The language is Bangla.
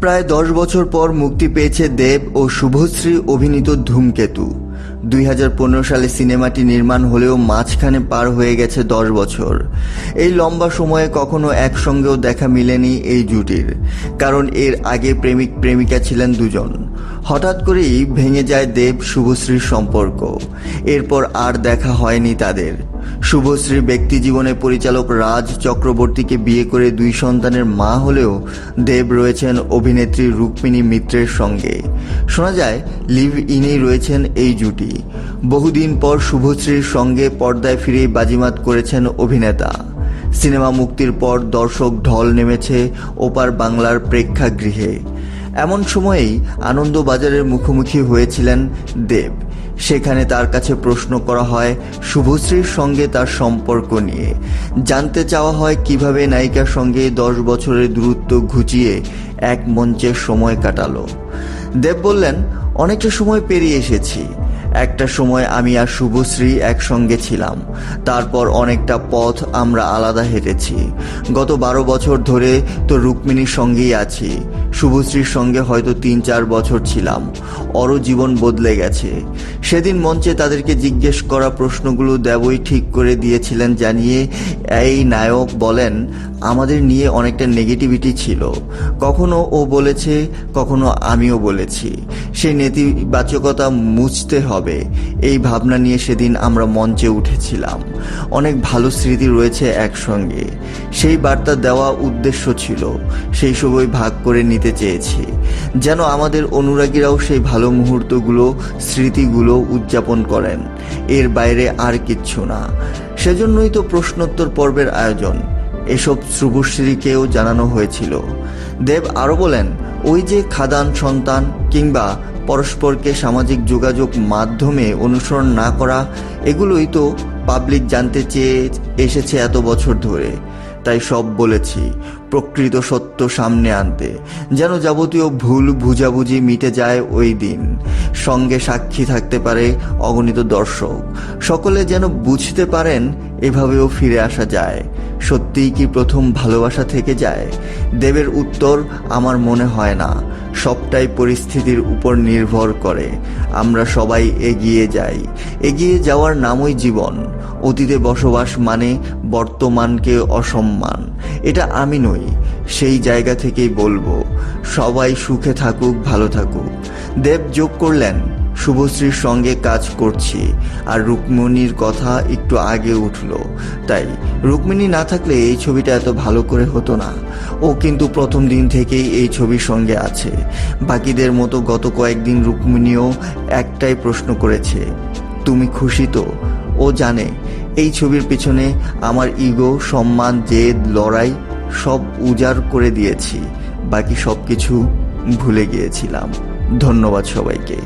প্রায় দশ বছর পর মুক্তি পেয়েছে দেব ও শুভশ্রী অভিনীত ধূমকেতু। দুই হাজার পনেরো সালে সিনেমাটি নির্মাণ হলেও মাঝখানে পার হয়ে গেছে দশ বছর। এই লম্বা সময়ে কখনো একসঙ্গেও দেখা মিলেনি এই জুটির, কারণ এর আগে প্রেমিক প্রেমিকা ছিলেন দুজন। হঠাৎ করেই ভেঙে যায় দেব শুভশ্রীর সম্পর্ক। এরপর আর দেখা হয়নি তাদের। শুভশ্রীর ব্যক্তি জীবনে পরিচালক রাজ চক্রবর্তীকে বিয়ে করে দুই সন্তানের মা হলেও দেব রয়েছেন অভিনেত্রী রুক্মিণী মিত্রের সঙ্গে। শোনা যায়, লিভ ইনেই রয়েছেন এই জুটি। বহুদিন পর শুভশ্রীর সঙ্গে পর্দায় ফিরেই বাজিমাত করেছেন অভিনেতা। সিনেমা মুক্তির পর দর্শক ঢল নেমেছে ওপার বাংলার প্রেক্ষাগৃহে। এমন সময়েই আনন্দবাজারের মুখোমুখি হয়েছিলেন দেব। সেখানে তার কাছে প্রশ্ন করা হয় শুভশ্রীর সঙ্গে তার সম্পর্ক নিয়ে। জানতে চাওয়া হয় কীভাবে নায়িকার সঙ্গে দশ বছরের দূরত্ব ঘুচিয়ে এক মঞ্চের সময় কাটালো। দেব বললেন, অনেকটা সময় পেরিয়ে এসেছি। একটা সময় আমি আর শুভশ্রী একসঙ্গে ছিলাম। তারপর অনেকটা পথ আমরা আলাদা হেঁটেছি। গত বারো বছর ধরে তো রুক্মিণীর সঙ্গেই আছি। শুভশ্রীর সঙ্গে হয়তো তিন চার বছর ছিলাম। অরও জীবন বদলে গেছে। সেদিন মঞ্চে তাদেরকে জিজ্ঞেস করা প্রশ্নগুলো দেবই ঠিক করে দিয়েছিলেন জানিয়ে, এই নায়ক বলেন, আমাদের নিয়ে অনেকটা নেগেটিভিটি ছিল। কখনো ও বলেছে, কখনো আমিও বলেছি। সেই নেতিবাচকতা মুছতে হবে। এই ভাবনা নিয়ে সেদিন আমরা মঞ্চে উঠেছিলাম। অনেক ভালো স্মৃতি রয়েছে একসঙ্গে। সেই বার্তা দেওয়া উদ্দেশ্য ছিল, সেই সবই ভাগ করে নিতে চেয়েছি। যেন আমাদের অনুরাগীরাও সেই ভালো মুহূর্তগুলো, স্মৃতিগুলো উদযাপন করেন। এর বাইরে আর কিচ্ছু না। সেজন্যই তো প্রশ্নোত্তর পর্বের আয়োজন। এসব শুভশ্রীকেও জানানো হয়েছিল। দেব আরও বলেন, ওই যে খাদান সন্তান কিংবা পরস্পরকে সামাজিক যোগাযোগ মাধ্যমে অনুসরণ না করা, এগুলোই তো পাবলিক জানতে চেয়ে এসেছে এত বছর ধরে। তাই সব বলেছি, প্রকৃত সত্য সামনে আনতে। যেন যাবতীয় ভুল বুঝাবুঝি মিটে যায় ওই দিন। সঙ্গে সাক্ষী থাকতে পারে অগণিত দর্শক। সকলে যেন বুঝতে পারেন, এভাবেও ফিরে আসা যায়। সত্যিই কি প্রথম ভালোবাসা থেকে যায়? দেবের উত্তর, আমার মনে হয় না। সবটাই পরিস্থিতির উপর নির্ভর করে। আমরা সবাই এগিয়ে যাই। এগিয়ে যাওয়ার নামই জীবন। অতীতে বসবাস মানে বর্তমানকে অসম্মান। এটা আমি নই, সেই জায়গা থেকেই বলব। সবাই সুখে থাকুক, ভালো থাকুক। দেব যোগ করলেন। শুভশ্রীর সঙ্গে কাজ করছি, আর রুক্মিণীর কথা একটু আগে উঠল। তাই রুক্মিণী না থাকলে এই ছবিটা এত ভালো করে হতো না। ও কিন্তু প্রথম দিন থেকেই এই ছবির সঙ্গে আছে। বাকিদের মতো গত কয়েকদিন রুক্মিণীও একটাই প্রশ্ন করেছে, তুমি খুশি তো? ও জানে, এই ছবির পেছনে আমার ইগো, সম্মান, জেদ, লড়াই সব উজাড় করে দিয়েছি। বাকি সব কিছু ভুলে গিয়েছিলাম। ধন্যবাদ সবাইকে।